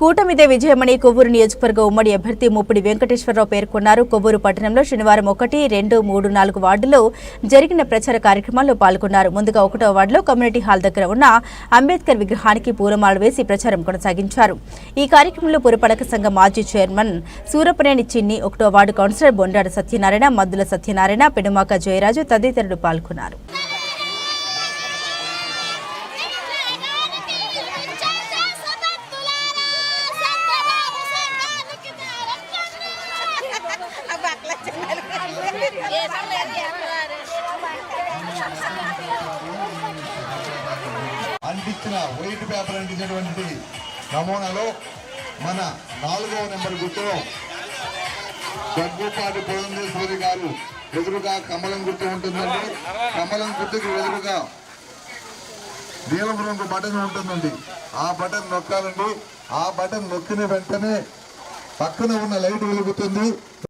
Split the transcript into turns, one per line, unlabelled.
కూటమిదే విజయమణి కొవ్వూరు నియోజకవర్గ ఉమ్మడి అభ్యర్థి ముప్పిడి వెంకటేశ్వరరావు పేర్కొన్నారు. కొవ్వూరు పట్టణంలో శనివారం ఒకటి రెండు మూడు నాలుగు వార్డుల్లో జరిగిన ప్రచార కార్యక్రమాల్లో పాల్గొన్నారు. ముందుగా ఒకటో వార్డులో కమ్యూనిటీ హాల్ దగ్గర ఉన్న అంబేద్కర్ విగ్రహానికి పూలమాల వేసి ప్రచారం కొనసాగించారు. ఈ కార్యక్రమంలో పురపాలక సంఘ మాజీ చైర్మన్ సూరపనేని చిన్ని ఒకటో వార్డు కౌన్సిలర్ బొండాడ సత్యనారాయణ మద్దుల సత్యనారాయణ పెనుమాక జయరాజు తదితరులు పాల్గొన్నారు.
అంటించిన వైట్ పేపర్ అంటించినటువంటి నమూనాలో మన నాలుగవ నెంబర్ గుర్తులో దగ్గుపాటి పురంధేశ్వరి గారు ఎదురుగా కమలం గుర్తు ఉంటుందండి. కమలం గుర్తుకు ఎదురుగా నీలం రంగు బటన్ ఉంటుందండి. ఆ బటన్ నొక్కాలండి. ఆ బటన్ నొక్కిన వెంటనే పక్కన ఉన్న లైట్ వెలుగుతుంది.